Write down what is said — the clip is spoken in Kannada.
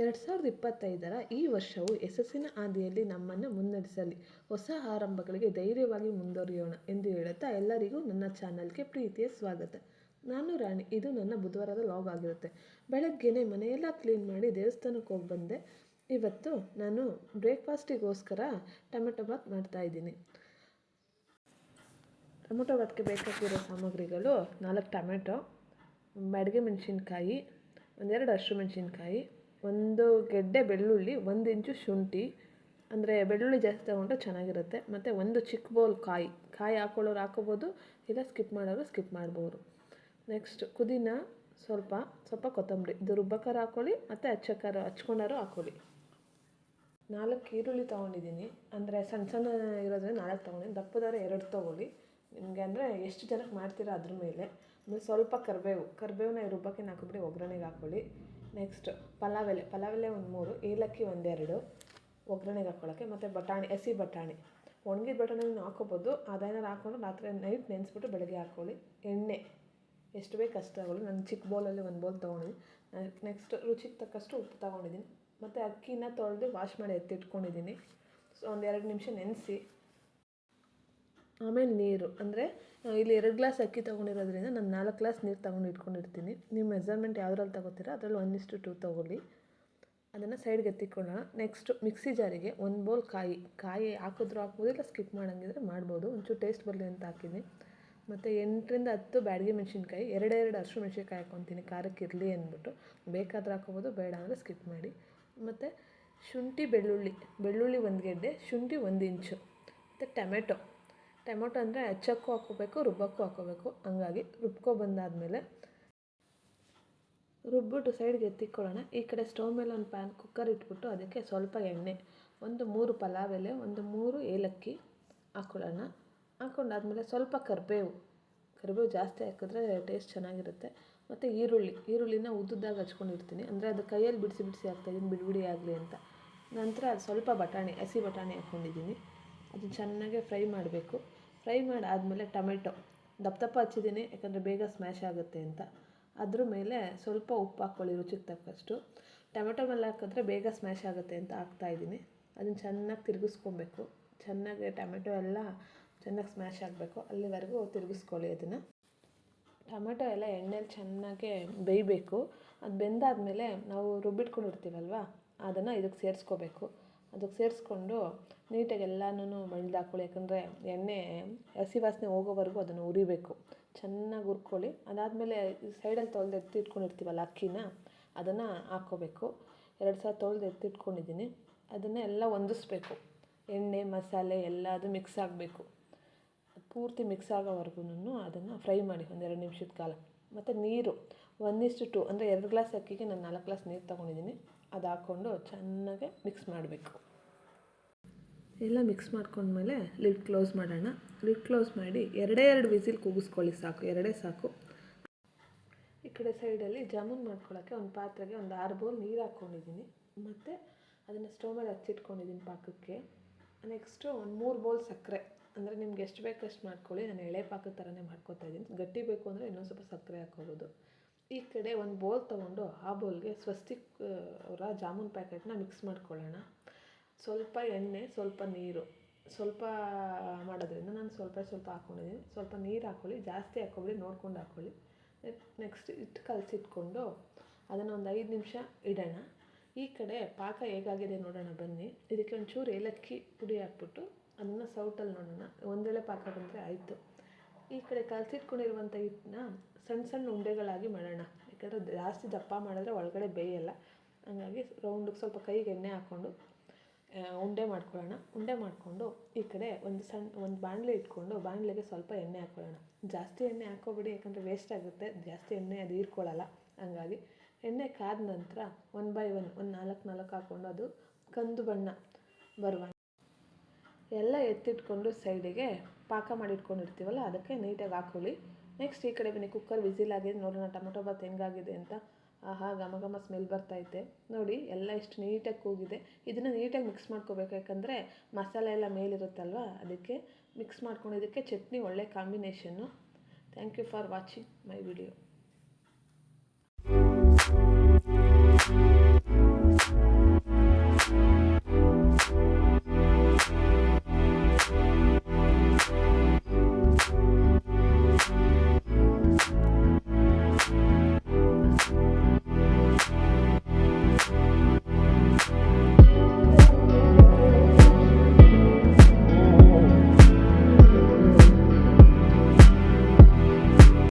ಎರಡು ಸಾವಿರದ ಇಪ್ಪತ್ತೈದರ ಈ ವರ್ಷವು ಯಶಸ್ಸಿನ ಹಾದಿಯಲ್ಲಿ ನಮ್ಮನ್ನು ಮುನ್ನಡೆಸಲಿ. ಹೊಸ ಆರಂಭಗಳಿಗೆ ಧೈರ್ಯವಾಗಿ ಮುಂದುವರಿಯೋಣ ಎಂದು ಹೇಳುತ್ತಾ ಎಲ್ಲರಿಗೂ ನನ್ನ ಚಾನಲ್ಗೆ ಪ್ರೀತಿಯ ಸ್ವಾಗತ. ನಾನು ರಾಣಿ, ಇದು ನನ್ನ ಬುಧವಾರದ ಲಾಗ್ ಆಗಿರುತ್ತೆ. ಬೆಳಗ್ಗೆನೇ ಮನೆಯೆಲ್ಲ ಕ್ಲೀನ್ ಮಾಡಿ ದೇವಸ್ಥಾನಕ್ಕೆ ಹೋಗಿ ಬಂದೆ. ಇವತ್ತು ನಾನು ಬ್ರೇಕ್ಫಾಸ್ಟಿಗೋಸ್ಕರ ಟೊಮೆಟೊ ಬಾತ್ ಮಾಡ್ತಾಯಿದ್ದೀನಿ ಟೊಮೆಟೊ ಬಾತ್ಗೆ ಬೇಕಾಗಿರೋ ಸಾಮಗ್ರಿಗಳು ನಾಲ್ಕು ಟೊಮೆಟೊ ಬ್ಯಾಡಗೆ ಮೆಣಸಿನ್ಕಾಯಿ, ಒಂದೆರಡು ಹಸಿರು ಮೆಣಸಿನ್ಕಾಯಿ ಒಂದು ಗೆಡ್ಡೆ ಬೆಳ್ಳುಳ್ಳಿ, ಒಂದು ಇಂಚು ಶುಂಠಿ, ಅಂದರೆ ಬೆಳ್ಳುಳ್ಳಿ ಜಾಸ್ತಿ ತೊಗೊಂಡ್ರೆ ಚೆನ್ನಾಗಿರುತ್ತೆ. ಮತ್ತು ಒಂದು ಚಿಕ್ಕ ಬೌಲ್ ಕಾಯಿ ಕಾಯಿ ಹಾಕೊಳ್ಳೋರು ಹಾಕೋಬೋದು ಇಲ್ಲ ಸ್ಕಿಪ್ ಮಾಡೋರು ಸ್ಕಿಪ್ ಮಾಡ್ಬೋದು. ನೆಕ್ಸ್ಟ್ ಪುದೀನ ಸ್ವಲ್ಪ ಸ್ವಲ್ಪ ಕೊತ್ತಂಬರಿ. ಇದು ರುಬ್ಬಕ್ಕಾರ ಹಾಕ್ಕೊಳ್ಳಿ, ಮತ್ತು ಹಚ್ಚಕ್ಕಾರ ಹಚ್ಕೊಂಡಾರು ಹಾಕ್ಕೊಳ್ಳಿ. ನಾಲ್ಕು ಈರುಳ್ಳಿ ತೊಗೊಂಡಿದ್ದೀನಿ. ಅಂದರೆ ಸಣ್ಣ ಸಣ್ಣ ಇರೋದ್ರಿಂದ ನಾಲ್ಕು ತೊಗೊಂಡಿದ್ದೀನಿ. ದಪ್ಪದಾರೆ ಎರಡು ತೊಗೊಳ್ಳಿ. ನಿಮಗೆ ಅಂದರೆ ಎಷ್ಟು ಜನಕ್ಕೆ ಮಾಡ್ತೀರಾ ಅದ್ರ ಮೇಲೆ. ಆಮೇಲೆ ಸ್ವಲ್ಪ ಕರಿಬೇವು, ಕರಿಬೇವನ್ನ ರುಬ್ಬಕ್ಕೆ ಹಾಕಿಬಿಡಿ ಒಗ್ಗರಣೆಗೆ ಹಾಕ್ಕೊಳ್ಳಿ. ನೆಕ್ಸ್ಟ್ ಪಲಾವ್ ಎಲೆ ಪಲಾವ್ ಎಲೆ ಒಂದು ಮೂರು, ಏಲಕ್ಕಿ ಒಂದೆರಡು ಒಗ್ಗರಣೆಗೆ ಹಾಕ್ಕೊಳ್ಳೋಕ್ಕೆ ಮತ್ತು ಬಟಾಣಿ, ಹಸಿ ಬಟಾಣಿ. ಒಣಗಿದ ಬಟಾಣಿನ ಹಾಕೋಬೋದು. ಅದೇನಾರು ಹಾಕ್ಕೊಂಡು ರಾತ್ರಿ ನೈಟ್ ನೆನೆಸ್ಬಿಟ್ಟು ಬೆಳಗ್ಗೆ ಹಾಕ್ಕೊಳ್ಳಿ ಎಣ್ಣೆ. ಎಷ್ಟು ಬೇಕು ಅಷ್ಟು ತಗೊಳ್ಳಿ ನಾನು ಚಿಕ್ಕ ಬೌಲಲ್ಲಿ ಒಂದು ಬೌಲ್ ತೊಗೊಂಡಿದ್ದೀನಿ ನೆಕ್ಸ್ಟ್ ರುಚಿಗೆ ತಕ್ಕಷ್ಟು ಉಪ್ಪು ತೊಗೊಂಡಿದ್ದೀನಿ ಮತ್ತು ಅಕ್ಕಿನ ತೊಳೆದು ವಾಶ್ ಮಾಡಿ ಎತ್ತಿಟ್ಕೊಂಡಿದ್ದೀನಿ ಸೊ ಒಂದು ಎರಡು ನಿಮಿಷ ನೆನೆಸಿ. ಆಮೇಲೆ ನೀರು. ಅಂದರೆ ಇಲ್ಲಿ ಎರಡು ಗ್ಲಾಸ್ ಅಕ್ಕಿ ತೊಗೊಂಡಿರೋದ್ರಿಂದ ನಾನು ನಾಲ್ಕು ಗ್ಲಾಸ್ ನೀರು ತೊಗೊಂಡು ಇಟ್ಕೊಂಡಿರ್ತೀನಿ. ನೀವು ಮೆಸರ್ಮೆಂಟ್ ಯಾವುದ್ರಲ್ಲಿ ತೊಗೋತೀರ, ಅದರಲ್ಲಿ ಒನ್ ಇಷ್ಟು ಟೂ ತೊಗೊಳ್ಳಿ. ಅದನ್ನು ಸೈಡ್ಗೆ ಎತ್ತಿಕೊಳ್ಳೋಣ. ನೆಕ್ಸ್ಟು ಮಿಕ್ಸಿ ಜಾರಿಗೆ ಒಂದು ಬೌಲ್ ಕಾಯಿ. ಕಾಯಿ ಹಾಕಿದ್ರು ಹಾಕ್ಬೋದು, ಇಲ್ಲ ಸ್ಕಿಪ್ ಮಾಡೋಂಗಿದ್ರೆ ಮಾಡ್ಬೋದು. ಒಂಚೂರು ಟೇಸ್ಟ್ ಬರಲಿ ಅಂತ ಹಾಕಿದ್ದೀನಿ. ಮತ್ತು ಎಂಟರಿಂದ ಹತ್ತು ಬ್ಯಾಡಗೆ ಮೆಣಸಿನ್ಕಾಯಿ, ಎರಡೆರಡು ಹಸಿರು ಮೆಣಸಿನ್ಕಾಯಿ ಹಾಕ್ಕೊತೀನಿ ಖಾರಕ್ಕೆ ಇರಲಿ ಅಂದ್ಬಿಟ್ಟು. ಬೇಕಾದ್ರೆ ಹಾಕೋಬೋದು, ಬೇಡ ಅಂದರೆ ಸ್ಕಿಪ್ ಮಾಡಿ. ಮತ್ತು ಶುಂಠಿ ಬೆಳ್ಳುಳ್ಳಿ. ಬೆಳ್ಳುಳ್ಳಿ ಒಂದು ಗೆಡ್ಡೆ, ಶುಂಠಿ ಒಂದು ಇಂಚು. ಮತ್ತು ಟೊಮೆಟೊ. ಟೊಮೊಟೊ ಅಂದರೆ ಹೆಚ್ಚಕ್ಕೂ ಹಾಕ್ಕೋಬೇಕು, ರುಬ್ಬಕ್ಕೂ ಹಾಕ್ಕೋಬೇಕು. ಹಂಗಾಗಿ ರುಬ್ಕೊ ಬಂದಾದಮೇಲೆ ರುಬ್ಬಿಟ್ಟು ಸೈಡ್ಗೆ ಎತ್ತಿಕ್ಕೊಳ್ಳೋಣ ಈ ಕಡೆ ಸ್ಟವ್ ಮೇಲೆ ಒಂದು ಪ್ಯಾನ್ ಕುಕ್ಕರ್ ಇಟ್ಬಿಟ್ಟು ಅದಕ್ಕೆ ಸ್ವಲ್ಪ ಎಣ್ಣೆ, ಒಂದು ಮೂರು ಪಲಾವ್ ಎಲೆ ಒಂದು ಮೂರು ಏಲಕ್ಕಿ ಹಾಕ್ಕೊಳ್ಳೋಣ ಹಾಕ್ಕೊಂಡಾದ್ಮೇಲೆ ಸ್ವಲ್ಪ ಕರಿಬೇವು ಕರಿಬೇವು ಜಾಸ್ತಿ ಹಾಕಿದ್ರೆ ಟೇಸ್ಟ್ ಚೆನ್ನಾಗಿರುತ್ತೆ. ಮತ್ತು ಈರುಳ್ಳಿ, ಈರುಳ್ಳಿನ ಉದ್ದುದ್ದಾಗ ಹಚ್ಕೊಂಡಿರ್ತೀನಿ ಅಂದರೆ ಅದು ಕೈಯಲ್ಲಿ ಬಿಡಿಸಿ ಬಿಡಿಸಿ ಹಾಕ್ತಾಯಿದ್ದೀನಿ ಬಿಡುಬಿಡಿ ಬಿಡಿ ಆಗಲಿ ಅಂತ. ನಂತರ ಅದು ಸ್ವಲ್ಪ ಬಟಾಣಿ, ಹಸಿ ಬಟಾಣಿ ಹಾಕ್ಕೊಂಡಿದ್ದೀನಿ ಅದನ್ನು ಚೆನ್ನಾಗೆ ಫ್ರೈ ಮಾಡಬೇಕು. ಫ್ರೈ ಮಾಡಿ ಆದಮೇಲೆ ಟೊಮೆಟೊ. ದಪ್ಪ ದಪ್ಪ ಹಚ್ಚಿದ್ದೀನಿ, ಯಾಕಂದರೆ ಬೇಗ ಸ್ಮ್ಯಾಶ್ ಆಗುತ್ತೆ ಅಂತ. ಅದ್ರ ಮೇಲೆ ಸ್ವಲ್ಪ ಉಪ್ಪು ಹಾಕ್ಕೊಳ್ಳಿ, ರುಚಿಗೆ ತಕ್ಕಷ್ಟು. ಟೊಮೆಟೊ ಮೇಲೆ ಹಾಕಿದ್ರೆ ಬೇಗ ಸ್ಮ್ಯಾಶ್ ಆಗುತ್ತೆ ಅಂತ ಹಾಕ್ತಾಯಿದ್ದೀನಿ ಅದನ್ನು ಚೆನ್ನಾಗಿ ತಿರುಗಿಸ್ಕೊಬೇಕು. ಚೆನ್ನಾಗಿ ಟೊಮೆಟೊ ಎಲ್ಲ ಚೆನ್ನಾಗಿ ಸ್ಮ್ಯಾಶ್ ಆಗಬೇಕು. ಅಲ್ಲಿವರೆಗೂ ತಿರುಗಿಸ್ಕೊಳ್ಳಿ ಅದನ್ನು. ಟೊಮೆಟೊ ಎಲ್ಲ ಎಣ್ಣೆಲಿ ಚೆನ್ನಾಗೆ ಬೇಯಬೇಕು. ಅದು ಬೆಂದಾದಮೇಲೆ ನಾವು ರುಬ್ಬಿಟ್ಕೊಂಡಿರ್ತೀವಲ್ವ, ಅದನ್ನು ಇದಕ್ಕೆ ಸೇರಿಸ್ಕೋಬೇಕು. ಅದಕ್ಕೆ ಸೇರಿಸ್ಕೊಂಡು ನೀಟಾಗಿ ಎಲ್ಲನೂ ಬಳ್ದು ಹಾಕ್ಕೊಳ್ಳಿ ಯಾಕಂದರೆ ಎಣ್ಣೆ, ಹಸಿ ವಾಸನೆ ಹೋಗೋವರೆಗೂ ಅದನ್ನು ಹುರಿಬೇಕು ಚೆನ್ನಾಗಿ ಹುರ್ಕೊಳ್ಳಿ. ಅದಾದಮೇಲೆ ಸೈಡಲ್ಲಿ ತೊಳೆದು ಎತ್ತಿಟ್ಕೊಂಡಿರ್ತೀವಲ್ಲ ಅಕ್ಕಿನ, ಅದನ್ನು ಹಾಕ್ಕೋಬೇಕು. ಎರಡು ಸಲ ತೊಳೆದು ಎತ್ತಿಟ್ಕೊಂಡಿದ್ದೀನಿ ಅದನ್ನು ಎಲ್ಲ ಹೊಂದಿಸ್ಬೇಕು. ಎಣ್ಣೆ, ಮಸಾಲೆ ಎಲ್ಲ ಅದು ಮಿಕ್ಸ್ ಆಗಬೇಕು. ಪೂರ್ತಿ ಮಿಕ್ಸ್ ಆಗೋವರೆಗೂ ಅದನ್ನು ಫ್ರೈ ಮಾಡಿ, ಒಂದೆರಡು ನಿಮಿಷದ ಕಾಲ. ಮತ್ತು ನೀರು. ಒನ್ ಇಷ್ಟು ಟು ಅಂದರೆ ಎರಡು ಗ್ಲಾಸ್ ಅಕ್ಕಿಗೆ ನಾನು ನಾಲ್ಕು ಗ್ಲಾಸ್ ನೀರು ತೊಗೊಂಡಿದ್ದೀನಿ. ಅದು ಹಾಕ್ಕೊಂಡು ಚೆನ್ನಾಗೆ ಮಿಕ್ಸ್ ಮಾಡಬೇಕು. ಎಲ್ಲ ಮಿಕ್ಸ್ ಮಾಡ್ಕೊಂಡ್ಮೇಲೆ ಲಿಡ್ ಕ್ಲೋಸ್ ಮಾಡೋಣ. ಲಿಡ್ ಕ್ಲೋಸ್ ಮಾಡಿ ಎರಡೇ ಎರಡು ವಿಸಿಲ್ ಕೂಗಿಸ್ಕೊಳ್ಳಿ ಸಾಕು. ಎರಡೇ ಸಾಕು. ಈ ಕಡೆ ಸೈಡಲ್ಲಿ ಜಾಮೂನ್ ಮಾಡ್ಕೊಳ್ಳೋಕ್ಕೆ ಒಂದು ಪಾತ್ರೆಗೆ ಒಂದು ಆರು ಬೌಲ್ ನೀರು ಹಾಕ್ಕೊಂಡಿದ್ದೀನಿ. ಮತ್ತು ಅದನ್ನು ಸ್ಟೋವ್ ಮೇಲೆ ಹಚ್ಚಿಟ್ಕೊಂಡಿದ್ದೀನಿ ಪಾಕಕ್ಕೆ. ನೆಕ್ಸ್ಟು ಒಂದು ಮೂರು ಬೌಲ್ ಸಕ್ಕರೆ. ಅಂದರೆ ನಿಮ್ಗೆ ಎಷ್ಟು ಬೇಕು ಅಷ್ಟು ಮಾಡ್ಕೊಳ್ಳಿ. ನಾನು ಎಳೆ ಪಾಕದ ಥರನೇ ಮಾಡ್ಕೊತಾ ಇದ್ದೀನಿ. ಗಟ್ಟಿ ಬೇಕು ಅಂದರೆ ಇನ್ನೊಂದು ಸ್ವಲ್ಪ ಸಕ್ಕರೆ ಹಾಕ್ಕೋಬೋದು. ಈ ಕಡೆ ಒಂದು ಬೌಲ್ ತೊಗೊಂಡು ಆ ಬೌಲ್ಗೆ ಸ್ವಸ್ತಿಕ್ ಅವರ ಜಾಮೂನ್ ಪ್ಯಾಕೆಟ್ನ ಮಿಕ್ಸ್ ಮಾಡ್ಕೊಳ್ಳೋಣ. ಸ್ವಲ್ಪ ಎಣ್ಣೆ, ಸ್ವಲ್ಪ ನೀರು. ಸ್ವಲ್ಪ ಮಾಡೋದ್ರಿಂದ ನಾನು ಸ್ವಲ್ಪ ಸ್ವಲ್ಪ ಹಾಕ್ಕೊಂಡಿದ್ದೀನಿ ಸ್ವಲ್ಪ ನೀರು ಹಾಕ್ಕೊಳ್ಳಿ ಜಾಸ್ತಿ ಹಾಕ್ಕೊಬೇಡಿ ನೋಡ್ಕೊಂಡು ಹಾಕ್ಕೊಳ್ಳಿ ನೆಕ್ಸ್ಟ್ ಹಿಟ್ಟು ಕಲಸಿಟ್ಕೊಂಡು ಅದನ್ನು ಒಂದು ಐದು ನಿಮಿಷ ಇಡೋಣ. ಈ ಕಡೆ ಪಾಕ ಹೇಗಾಗಿದೆ ನೋಡೋಣ ಬನ್ನಿ. ಇದಕ್ಕೆ ಒಂಚೂರು ಏಲಕ್ಕಿ ಪುಡಿ ಹಾಕ್ಬಿಟ್ಟು ಅದನ್ನು ಸೌಟಲ್ಲಿ ನೋಡೋಣ. ಒಂದೇಳೆ ಪಾಕ ಬಂದರೆ ಆಯಿತು. ಈ ಕಡೆ ಕಲಸಿಟ್ಕೊಂಡಿರುವಂಥ ಹಿಟ್ಟನ್ನ ಸಣ್ಣ ಸಣ್ಣ ಉಂಡೆಗಳಾಗಿ ಮಾಡೋಣ. ಯಾಕಂದರೆ ಜಾಸ್ತಿ ದಪ್ಪ ಮಾಡಿದ್ರೆ ಒಳಗಡೆ ಬೇಯಲ್ಲ. ಹಂಗಾಗಿ ರೌಂಡಿಗೆ ಸ್ವಲ್ಪ ಕೈಗೆ ಎಣ್ಣೆ ಹಾಕ್ಕೊಂಡು ಉಂಡೆ ಮಾಡ್ಕೊಳ್ಳೋಣ. ಉಂಡೆ ಮಾಡಿಕೊಂಡು ಈ ಕಡೆ ಒಂದು ಸಣ್ಣ, ಒಂದು ಬಾಣಲೆ ಇಟ್ಕೊಂಡು ಬಾಣಲೆಗೆ ಸ್ವಲ್ಪ ಎಣ್ಣೆ ಹಾಕ್ಕೊಳ್ಳೋಣ. ಜಾಸ್ತಿ ಎಣ್ಣೆ ಹಾಕೋಬೇಡಿ ಯಾಕಂದರೆ ವೇಸ್ಟ್ ಆಗುತ್ತೆ. ಜಾಸ್ತಿ ಎಣ್ಣೆ ಅದು ಹೀರ್ಕೊಳ್ಳಲ್ಲ. ಹಂಗಾಗಿ ಎಣ್ಣೆ ಕಾದ ನಂತರ ಒನ್ ಬೈ ಒನ್ ಒಂದು ನಾಲ್ಕು ನಾಲ್ಕು ಹಾಕ್ಕೊಂಡು ಅದು ಕಂದು ಬಣ್ಣ ಬರುವ ಎಲ್ಲ ಎತ್ತಿಟ್ಕೊಂಡು ಸೈಡಿಗೆ ಪಾಕ ಮಾಡಿಟ್ಕೊಂಡಿರ್ತೀವಲ್ಲ, ಅದಕ್ಕೆ ನೀಟಾಗಿ ಹಾಕೊಳ್ಳಿ. ನೆಕ್ಸ್ಟ್ ಈ ಕಡೆ ಬನ್ನಿ ಕುಕ್ಕರ್ ವಿಸಿಲ್ ಆಗಿದೆ. ನೋಡೋಣ ಟೊಮೊಟೊ ಬಾತ್ ಹೆಂಗಾಗಿದೆ ಅಂತ. ಆಹಾ, ಘಮ ಘಮ ಸ್ಮೆಲ್ ಬರ್ತೈತೆ ನೋಡಿ, ಎಲ್ಲ ಇಷ್ಟು ನೀಟಾಗಿ ಕೂಗಿದೆ. ಇದನ್ನು ನೀಟಾಗಿ ಮಿಕ್ಸ್ ಮಾಡ್ಕೋಬೇಕು. ಯಾಕಂದರೆ ಮಸಾಲೆ ಎಲ್ಲ ಮೇಲಿರುತ್ತಲ್ವ? ಅದಕ್ಕೆ ಮಿಕ್ಸ್ ಮಾಡ್ಕೊಂಡಿದ್ದಕ್ಕೆ ಚಟ್ನಿ ಒಳ್ಳೆ combination thank you for watching my video